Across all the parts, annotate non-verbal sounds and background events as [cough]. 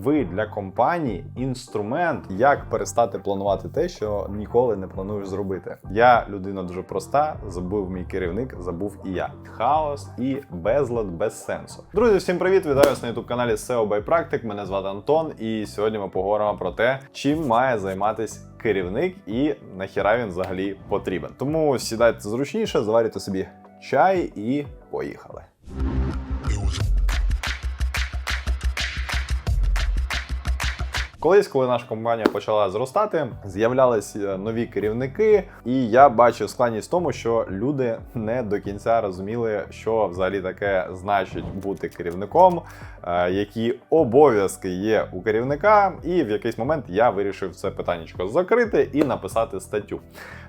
ви для компанії інструмент, як перестати планувати те, що ніколи не плануєш зробити. Я людина дуже проста, забув мій керівник, забув і я. Хаос і безлад без сенсу. Друзі, всім привіт! Вітаю вас на youtube каналі SEO by Practic. Мене звати Антон, і сьогодні ми поговоримо про те, чим має займатися керівник і нахіра він взагалі потрібен. Тому сідайте зручніше, заварюйте собі чай і поїхали. Колись, коли наша компанія почала зростати, з'являлися нові керівники, і я бачив складність в тому, що люди не до кінця розуміли, що взагалі таке значить бути керівником, е, які обов'язки є у керівника. І в якийсь момент я вирішив це питаннячко закрити і написати статтю.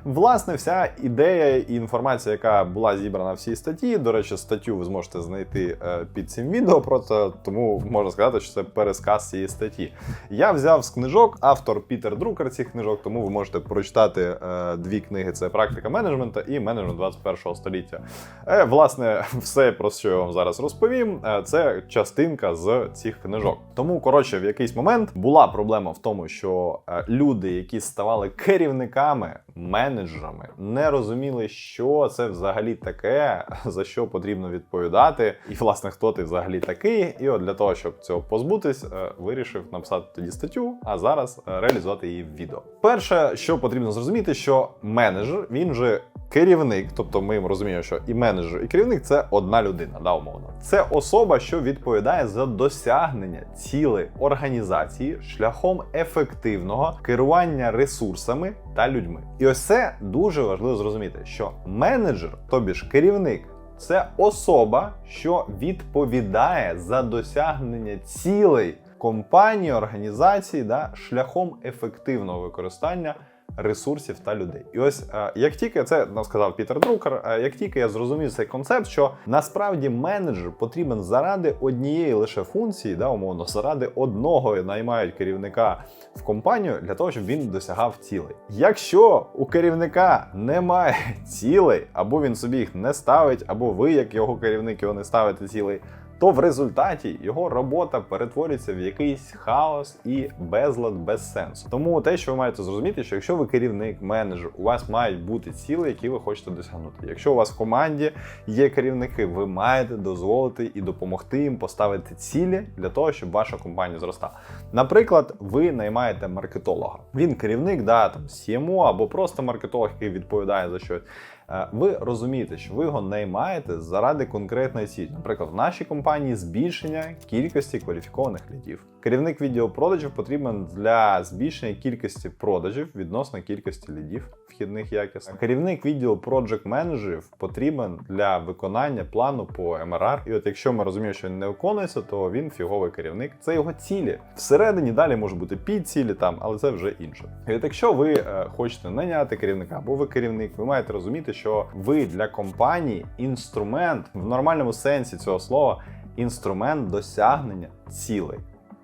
Власне, вся ідея і інформація, яка була зібрана в цій статті. До речі, статтю ви зможете знайти е, під цим відео, просто тому можна сказати, що це пересказ цієї статті. Я взяв з книжок, автор Пітер Друкер цих книжок, тому ви можете прочитати е, дві книги: це практика менеджменту і менеджмент 21 століття. Е, власне, [laughs] все про що я вам зараз розповім, е, це частинка з цих книжок. Тому, коротше, в якийсь момент була проблема в тому, що е, люди, які ставали керівниками, менеджерами, не розуміли, що це взагалі таке, [laughs] за що потрібно відповідати, і власне хто ти взагалі такий. І от для того, щоб цього позбутись, е, вирішив написати тоді статтю, а зараз е, реалізувати її в відео. Перше, що потрібно зрозуміти, що менеджер він же керівник, тобто ми розуміємо, що і менеджер, і керівник це одна людина, да, умовно. Це особа, що відповідає за досягнення цілей організації шляхом ефективного керування ресурсами та людьми. І ось це дуже важливо зрозуміти, що менеджер, тобі ж керівник. Це особа, що відповідає за досягнення цілей компанії, організації да, шляхом ефективного використання ресурсів та людей. І ось е, як тільки це нам сказав Пітер Друкер, е, як тільки я зрозумів цей концепт, що насправді менеджер потрібен заради однієї лише функції, да, умовно, заради одного наймають керівника в компанію для того, щоб він досягав цілей. Якщо у керівника немає [laughs] цілей, або він собі їх не ставить, або ви, як його керівник, його не ставите цілей то в результаті його робота перетворюється в якийсь хаос і безлад без сенсу. Тому те, що ви маєте зрозуміти, що якщо ви керівник, менеджер, у вас мають бути цілі, які ви хочете досягнути. Якщо у вас в команді є керівники, ви маєте дозволити і допомогти їм поставити цілі для того, щоб ваша компанія зростала. Наприклад, ви наймаєте маркетолога. Він керівник, да, там CMO або просто маркетолог, який відповідає за щось. Е, ви розумієте, що ви його наймаєте заради конкретної цілі. Наприклад, в нашій компанії збільшення кількості кваліфікованих лідів. Керівник відділу продажів потрібен для збільшення кількості продажів відносно кількості лідів вхідних якісно. Керівник відділу project менеджерів потрібен для виконання плану по МРР. І от якщо ми розуміємо, що він не виконується, то він фіговий керівник. Це його цілі. Всередині далі може бути підцілі там, але це вже інше. І от якщо ви е, хочете наняти керівника, або ви керівник, ви маєте розуміти, що ви для компанії інструмент в нормальному сенсі цього слова, інструмент досягнення цілей.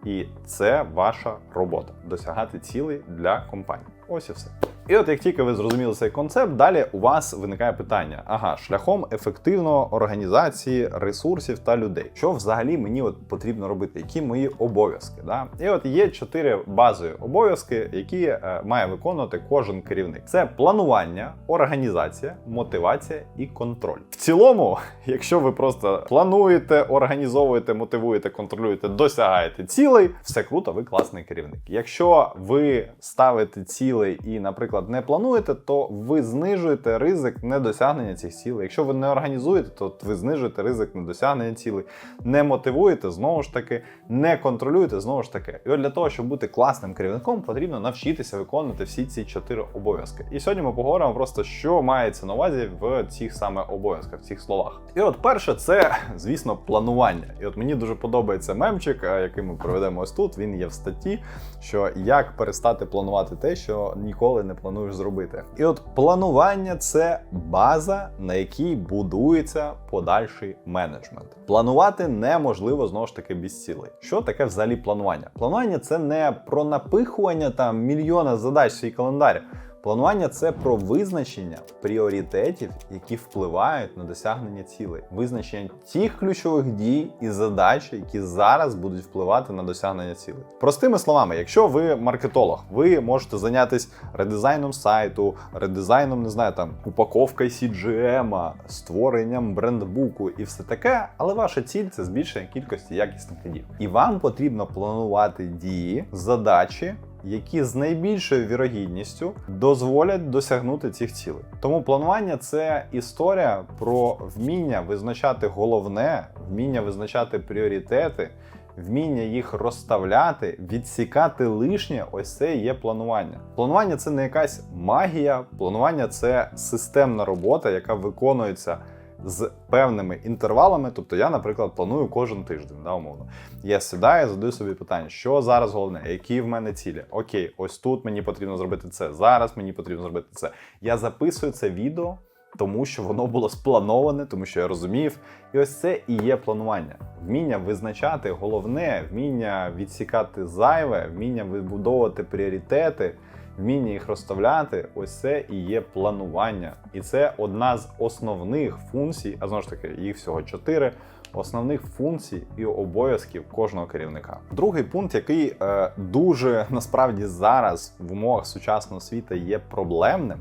І це ваша робота досягати цілей для компанії. Ось і все. І от як тільки ви зрозуміли цей концепт, далі у вас виникає питання: ага, шляхом ефективної організації ресурсів та людей. Що взагалі мені от потрібно робити? Які мої обов'язки? Да? І от є чотири базові обов'язки, які е, має виконувати кожен керівник: це планування, організація, мотивація і контроль. В цілому, [laughs] якщо ви просто плануєте, організовуєте, мотивуєте, контролюєте, досягаєте цілей, все круто, ви класний керівник. Якщо ви ставите цілей і, наприклад, не плануєте, то ви знижуєте ризик недосягнення цих цілей. Якщо ви не організуєте, то ви знижуєте ризик недосягнення цілей, не мотивуєте, знову ж таки, не контролюєте, знову ж таки. І от для того, щоб бути класним керівником, потрібно навчитися виконувати всі ці чотири обов'язки. І сьогодні ми поговоримо просто, що мається на увазі в цих саме обов'язках, в цих словах. І от перше, це, звісно, планування. І от мені дуже подобається мемчик, е, який ми проведемо ось тут. Він є в статті, що як перестати планувати те, що ніколи не плануєш зробити. І от планування це база, на якій будується подальший менеджмент. Планувати неможливо знову ж таки без цілей. Що таке взагалі планування? Планування це не про напихування там мільйона задач в свій календар. Планування це про визначення пріоритетів, які впливають на досягнення цілей, визначення тих ключових дій і задач, які зараз будуть впливати на досягнення цілей. Простими словами, якщо ви маркетолог, ви можете зайнятися редизайном сайту, редизайном, не знаю, там упаковкою CGM, створенням брендбуку і все таке, але ваша ціль це збільшення кількості якісних лідів. І вам потрібно планувати дії, задачі які з найбільшою вірогідністю дозволять досягнути цих цілей. Тому планування це історія про вміння визначати головне, вміння визначати пріоритети. Вміння їх розставляти, відсікати лишнє, ось це є планування. Планування це не якась магія, планування це системна робота, яка виконується з певними інтервалами. Тобто я, наприклад, планую кожен тиждень, да, умовно. Я сідаю, задаю собі питання, що зараз головне, які в мене цілі. Окей, ось тут мені потрібно зробити це. Зараз мені потрібно зробити це. Я записую це відео. Тому що воно було сплановане, тому що я розумів. І ось це і є планування. Вміння визначати головне, вміння відсікати зайве, вміння вибудовувати пріоритети, вміння їх розставляти. Ось це і є планування. І це одна з основних функцій, а знову ж таки, їх всього чотири. Основних функцій і обов'язків кожного керівника. Другий пункт, який е, дуже [laughs] насправді зараз в умовах сучасного світу є проблемним,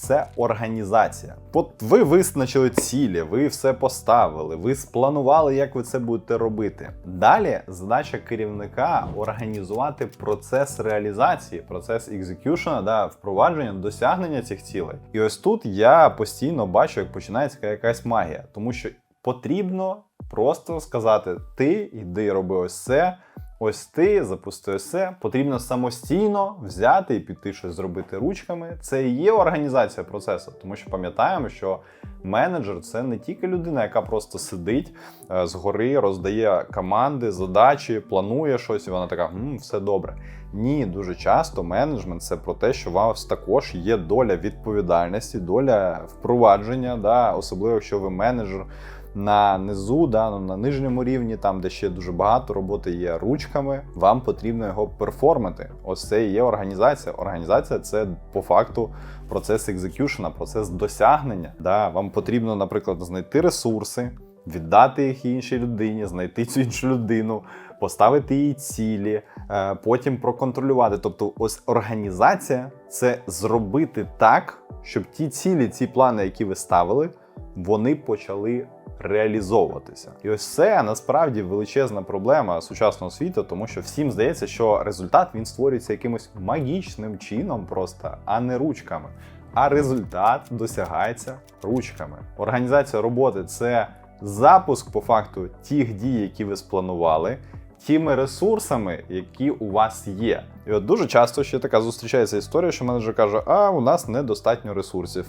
це організація. От ви визначили цілі, ви все поставили, ви спланували, як ви це будете робити. Далі задача керівника організувати процес реалізації, процес екзекюшена, да, впровадження, досягнення цих цілей. І ось тут я постійно бачу, як починається якась магія, тому що потрібно просто сказати: ти йди роби ось це. Ось ти запусти це. Потрібно самостійно взяти і піти щось зробити ручками. Це і є організація процесу, тому що пам'ятаємо, що менеджер це не тільки людина, яка просто сидить е, згори, роздає команди, задачі, планує щось, і вона така, все добре. Ні, дуже часто менеджмент це про те, що у вас також є доля відповідальності, доля впровадження, да, особливо якщо ви менеджер на низу, да, на нижньому рівні, там де ще дуже багато роботи є ручками, вам потрібно його перформити. Ось це і є організація. Організація це по факту процес екзекюшена, процес досягнення. Да. Вам потрібно, наприклад, знайти ресурси, віддати їх іншій людині, знайти цю іншу людину. Поставити її цілі, е, потім проконтролювати. Тобто, ось організація це зробити так, щоб ті цілі, ці плани, які ви ставили, вони почали реалізовуватися. І ось це насправді величезна проблема сучасного світу, тому що всім здається, що результат він створюється якимось магічним чином, просто а не ручками. А результат досягається ручками. Організація роботи це запуск по факту тих дій, які ви спланували. Тими ресурсами, які у вас є, і от дуже часто ще така зустрічається історія, що менеджер каже: а у нас недостатньо ресурсів.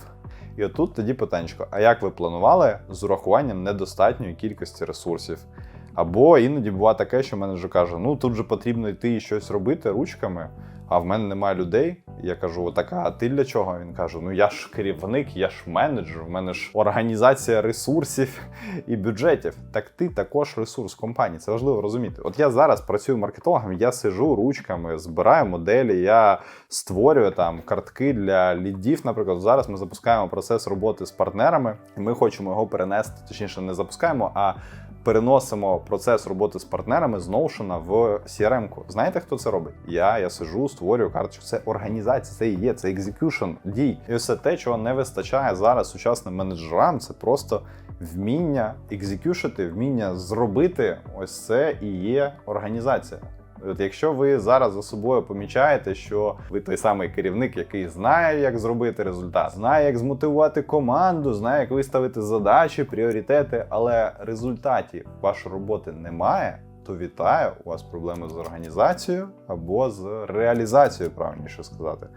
І отут тоді питанчко, а як ви планували з урахуванням недостатньої кількості ресурсів? Або іноді буває таке, що менеджер каже: ну тут же потрібно йти і щось робити ручками, а в мене немає людей. Я кажу, так, а ти для чого? Він каже: Ну я ж керівник, я ж менеджер, в мене ж організація ресурсів [laughs] і бюджетів. Так ти також ресурс компанії. Це важливо розуміти. От я зараз працюю маркетологом, я сижу ручками, збираю моделі, я створюю там картки для лідів. Наприклад, зараз ми запускаємо процес роботи з партнерами, і ми хочемо його перенести, точніше, не запускаємо, а переносимо процес роботи з партнерами з Notion в CRM-ку. Знаєте, хто це робить? Я, я сижу, створюю карточку. Це організація, це і є, це екзекюшн дій. І все те, чого не вистачає зараз сучасним менеджерам, це просто вміння екзекюшити, вміння зробити ось це і є організація. От якщо ви зараз за собою помічаєте, що ви той самий керівник, який знає, як зробити результат, знає, як змотивувати команду, знає, як виставити задачі, пріоритети, але результатів вашої роботи немає, то вітаю, у вас проблеми з організацією або з реалізацією, правильніше сказати.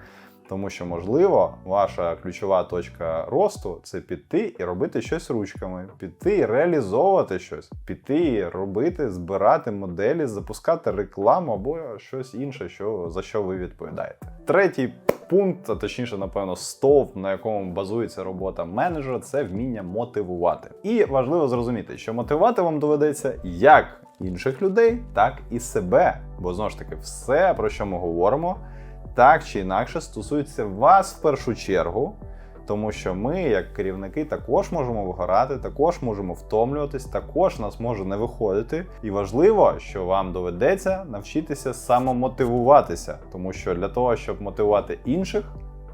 Тому що, можливо, ваша ключова точка росту це піти і робити щось ручками, піти і реалізовувати щось, піти і робити, збирати моделі, запускати рекламу або щось інше, що за що ви відповідаєте. Третій пункт, а точніше, напевно, стовп, на якому базується робота менеджера, це вміння мотивувати. І важливо зрозуміти, що мотивувати вам доведеться як інших людей, так і себе. Бо знову ж таки, все, про що ми говоримо так чи інакше стосується вас в першу чергу. Тому що ми, як керівники, також можемо вигорати, також можемо втомлюватись, також нас може не виходити. І важливо, що вам доведеться навчитися самомотивуватися, тому що для того, щоб мотивувати інших.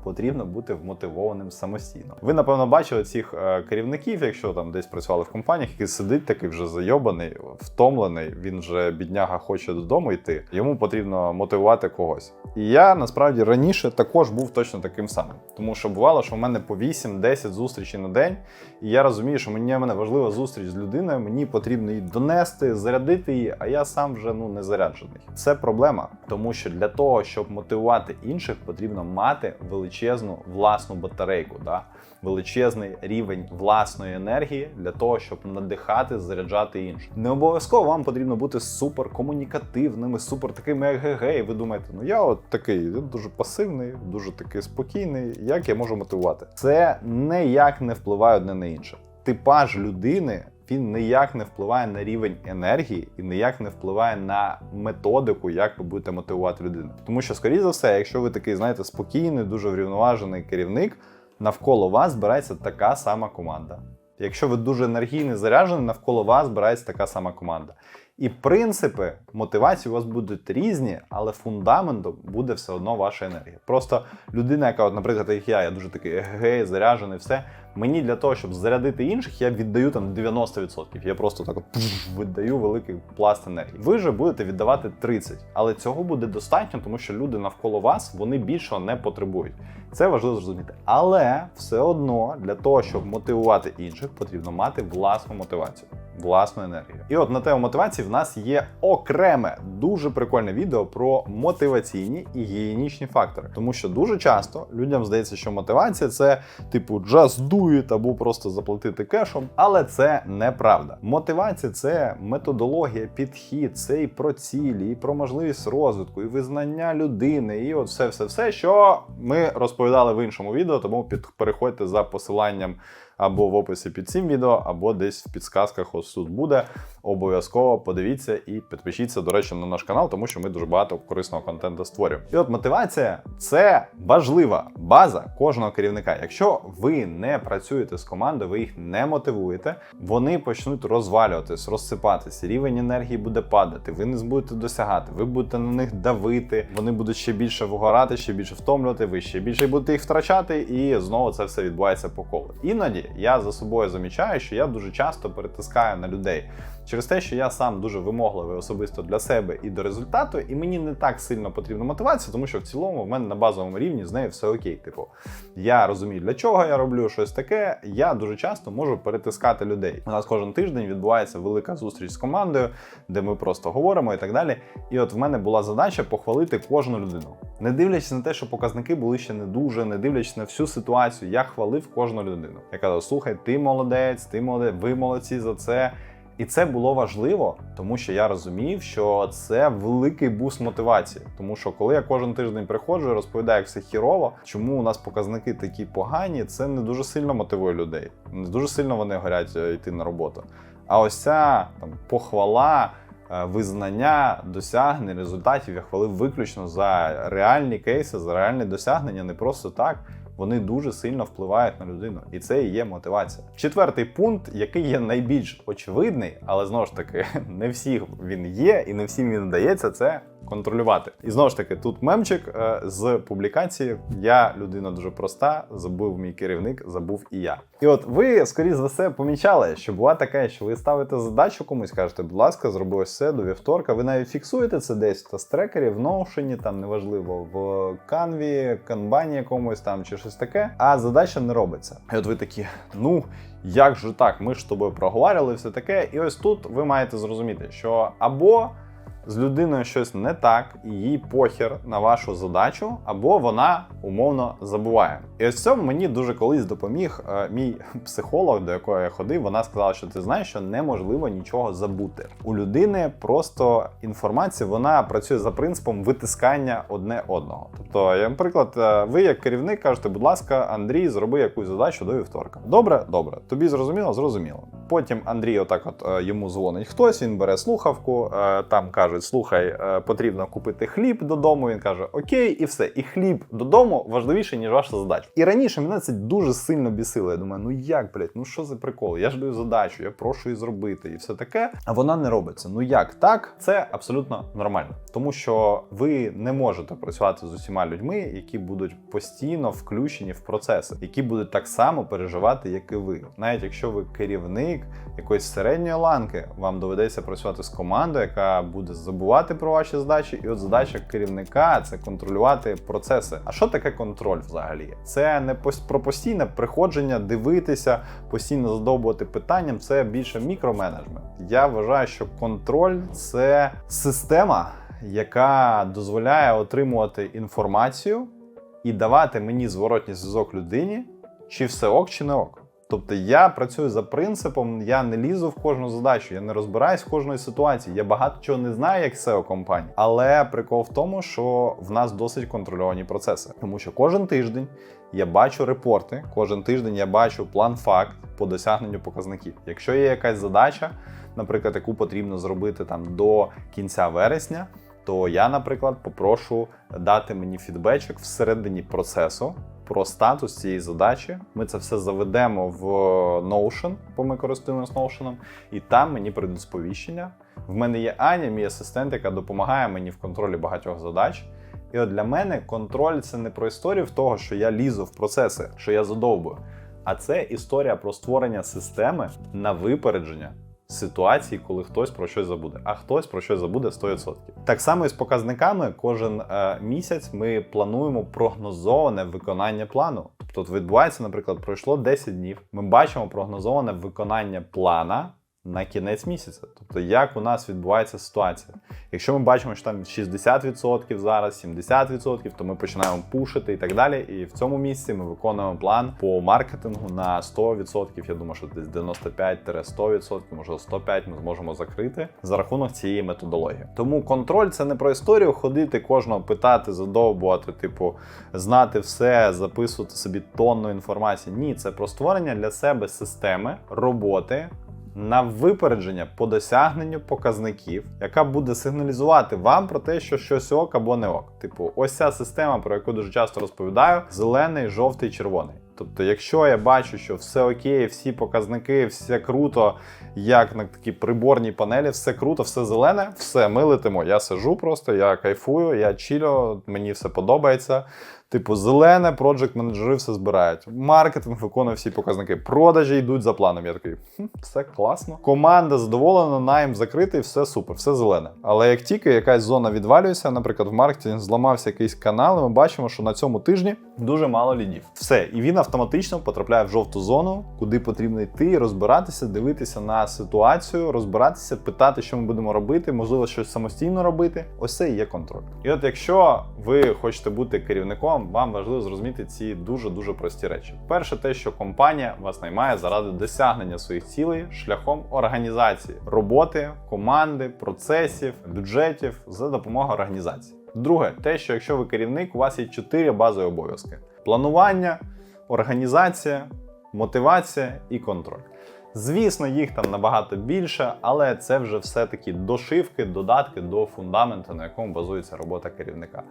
Потрібно бути вмотивованим самостійно. Ви напевно бачили цих е, керівників, якщо там десь працювали в компаніях, який сидить такий вже зайобаний, втомлений. Він вже бідняга хоче додому йти. Йому потрібно мотивувати когось. І я насправді раніше також був точно таким самим, тому що бувало, що в мене по 8-10 зустрічей на день, і я розумію, що мені мене важлива зустріч з людиною, мені потрібно її донести, зарядити її, а я сам вже ну не заряджений. Це проблема, тому що для того, щоб мотивувати інших, потрібно мати величезну власну батарейку. Да? Величезний рівень власної енергії для того, щоб надихати, заряджати інших. Не обов'язково вам потрібно бути супер комунікативними, супер такими ЕГГ. Ви думаєте, ну я от такий я дуже пасивний, дуже такий спокійний. Як я можу мотивувати? Це ніяк не впливає одне на інше. Типаж людини. Він ніяк не впливає на рівень енергії і ніяк не впливає на методику, як ви будете мотивувати людину. Тому що, скоріше за все, якщо ви такий, знаєте, спокійний, дуже врівноважений керівник, навколо вас збирається така сама команда. Якщо ви дуже енергійний, заряджений, навколо вас збирається така сама команда. І принципи мотивації у вас будуть різні, але фундаментом буде все одно ваша енергія. Просто людина, яка, от, наприклад, як я, я дуже такий егегей, заряджений, все. Мені для того, щоб зарядити інших, я віддаю там 90%. Я просто так от віддаю великий пласт енергії. Ви же будете віддавати 30%. Але цього буде достатньо, тому що люди навколо вас вони більшого не потребують. Це важливо зрозуміти. Але все одно для того, щоб мотивувати інших, потрібно мати власну мотивацію, власну енергію. І от на тему мотивації в нас є окреме, дуже прикольне відео про мотиваційні і гігієнічні фактори. Тому що дуже часто людям здається, що мотивація це типу it або просто заплатити кешом, але це неправда. Мотивація це методологія, підхід, це і про цілі, і про можливість розвитку, і визнання людини, і от все, все, все, що ми розповідали в іншому відео. Тому під переходьте за посиланням або в описі під цим відео, або десь в підсказках ось тут буде. Обов'язково подивіться і підпишіться, до речі, на наш канал, тому що ми дуже багато корисного контенту створюємо. І от мотивація це важлива база кожного керівника. Якщо ви не працюєте з командою, ви їх не мотивуєте, вони почнуть розвалюватись, розсипатись, рівень енергії буде падати, ви не збудете досягати, ви будете на них давити, вони будуть ще більше вигорати, ще більше втомлювати, ви ще більше будете їх втрачати, і знову це все відбувається по колу. Іноді я за собою замічаю, що я дуже часто перетискаю на людей. Через те, що я сам дуже вимогливий особисто для себе і до результату, і мені не так сильно потрібна мотивація, тому що в цілому в мене на базовому рівні з нею все окей. Типу, я розумію, для чого я роблю щось таке. Я дуже часто можу перетискати людей. У нас кожен тиждень відбувається велика зустріч з командою, де ми просто говоримо і так далі. І от в мене була задача похвалити кожну людину, не дивлячись на те, що показники були ще не дуже, не дивлячись на всю ситуацію, я хвалив кожну людину. Я казав, слухай, ти молодець, ти молодець, ви молодці за це. І це було важливо, тому що я розумів, що це великий буст мотивації. Тому що коли я кожен тиждень приходжу і розповідаю, як все хірово, чому у нас показники такі погані, це не дуже сильно мотивує людей. Не дуже сильно вони горять е, йти на роботу. А ось ця там похвала. е, Визнання досягнень результатів я хвалив виключно за реальні кейси, за реальні досягнення, не просто так вони дуже сильно впливають на людину, і це і є мотивація. Четвертий пункт, який є найбільш очевидний, але знову ж таки, [laughs] не всіх він є, і не всім він вдається, це контролювати. І знову ж таки, тут мемчик е, з публікації. Я людина дуже проста, забув мій керівник, забув і я. І от ви, скоріш за все, помічали, що буває таке, що ви ставите задачу комусь, кажете, будь ласка, зроби ось це до вівторка. Ви навіть фіксуєте це десь в трекері, в Notion, там неважливо, в Canvі, канбані якомусь там чи щось таке, а задача не робиться. І от ви такі, ну. Як же так? Ми ж з тобою проговорювали все таке, і ось тут ви маєте зрозуміти, що або з людиною щось не так, і їй похер на вашу задачу, або вона умовно забуває. І ось цьому мені дуже колись допоміг е, мій [laughs] психолог, до якої я ходив. Вона сказала, що ти знаєш, що неможливо нічого забути. У людини просто інформація вона працює за принципом витискання одне одного. Тобто, наприклад, е, ви як керівник кажете, будь ласка, Андрій, зроби якусь задачу до вівторка. Добре, добре. Тобі зрозуміло? Зрозуміло. Потім Андрій, отак, от е, йому дзвонить хтось, він бере слухавку, е, там кажуть: слухай, е, потрібно купити хліб додому. Він каже: Окей, і все. І хліб додому важливіше, ніж ваша задача. І раніше мене це дуже сильно бісило. Я думаю, ну як, блядь, ну що за прикол? Я ж даю задачу, я прошу її зробити і все таке. А вона не робиться. Ну як так? Це абсолютно нормально, тому що ви не можете працювати з усіма людьми, які будуть постійно включені в процеси, які будуть так само переживати, як і ви. Навіть якщо ви керівник якоїсь середньої ланки, вам доведеться працювати з командою, яка буде забувати про ваші задачі. І от задача керівника це контролювати процеси. А що таке контроль взагалі? Це не про постійне приходження, дивитися, постійно задовбувати питанням. Це більше мікроменеджмент. Я вважаю, що контроль це система, яка дозволяє отримувати інформацію і давати мені зворотній зв'язок людині, чи все ок, чи не ок. Тобто я працюю за принципом, я не лізу в кожну задачу, я не розбираюсь в кожної ситуації. Я багато чого не знаю, як SEO компанії. Але прикол в тому, що в нас досить контрольовані процеси, тому що кожен тиждень я бачу репорти, кожен тиждень я бачу план факт по досягненню показників. Якщо є якась задача, наприклад, яку потрібно зробити там до кінця вересня, то я, наприклад, попрошу дати мені фідбечок всередині процесу про статус цієї задачі. Ми це все заведемо в Notion, бо ми користуємося Notion, і там мені прийдуть сповіщення. В мене є Аня, мій асистент, яка допомагає мені в контролі багатьох задач. І от для мене контроль це не про історію того, що я лізу в процеси, що я задовбую, а це історія про створення системи на випередження ситуації, коли хтось про щось забуде, а хтось про щось забуде 100%. Так само і з показниками. Кожен е, місяць ми плануємо прогнозоване виконання плану. Тобто, відбувається, наприклад, пройшло 10 днів. Ми бачимо прогнозоване виконання плана. На кінець місяця, тобто як у нас відбувається ситуація. Якщо ми бачимо, що там 60% зараз, 70%, то ми починаємо пушити і так далі. І в цьому місці ми виконуємо план по маркетингу на 100%. Я думаю, що десь 95-100%, може 105% ми зможемо закрити за рахунок цієї методології. Тому контроль це не про історію ходити, кожного питати, задовбувати, типу, знати все, записувати собі тонну інформації. Ні, це про створення для себе системи роботи на випередження по досягненню показників, яка буде сигналізувати вам про те, що щось ок або не ок. Типу, ось ця система, про яку дуже часто розповідаю: зелений, жовтий, червоний. Тобто, якщо я бачу, що все окей, всі показники, все круто, як на такій приборній панелі, все круто, все зелене, все, ми летимо. Я сижу просто, я кайфую, я чілю, мені все подобається. Типу, зелене, проджект менеджери все збирають. Маркетинг виконує всі показники. Продажі йдуть за планом. Я такий, хм, все класно. Команда задоволена, найм закритий, все супер, все зелене. Але як тільки якась зона відвалюється, наприклад, в маркетинг зламався якийсь канал, і ми бачимо, що на цьому тижні дуже мало лідів. Все, і він автоматично потрапляє в жовту зону, куди потрібно йти, розбиратися, дивитися на ситуацію, розбиратися, питати, що ми будемо робити, можливо, щось самостійно робити. Ось це і є контроль. І от якщо ви хочете бути керівником, вам важливо зрозуміти ці дуже дуже прості речі. Перше, те, що компанія вас наймає заради досягнення своїх цілей шляхом організації роботи, команди, процесів, бюджетів за допомогою організації. Друге, те, що якщо ви керівник, у вас є чотири базові обов'язки: планування, організація, мотивація і контроль. Звісно, їх там набагато більше, але це вже все-таки дошивки, додатки до фундаменту, на якому базується робота керівника.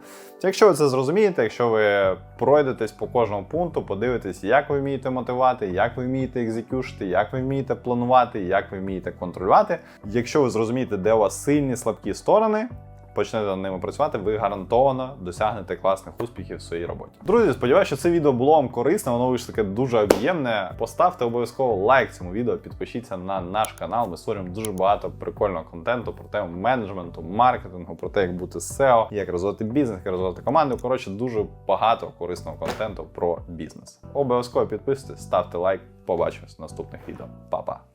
Якщо ви це зрозумієте, якщо ви пройдетесь по кожному пункту, подивитесь, як ви вмієте мотивувати, як ви вмієте екзекюшити, як ви вмієте планувати, як ви вмієте контролювати. Якщо ви зрозумієте, де у вас сильні слабкі сторони, почнете над ними працювати, ви гарантовано досягнете класних успіхів в своїй роботі. Друзі, сподіваюся, що це відео було вам корисне, воно вийшло таке дуже об'ємне. Поставте обов'язково лайк цьому відео, підпишіться на наш канал. Ми створюємо дуже багато прикольного контенту про тему менеджменту, маркетингу, про те, як бути SEO, як розвивати бізнес, як розвивати команду. Коротше, дуже багато корисного контенту про бізнес. Обов'язково підписуйтесь, ставте лайк. Побачимось в наступних відео. Па-па!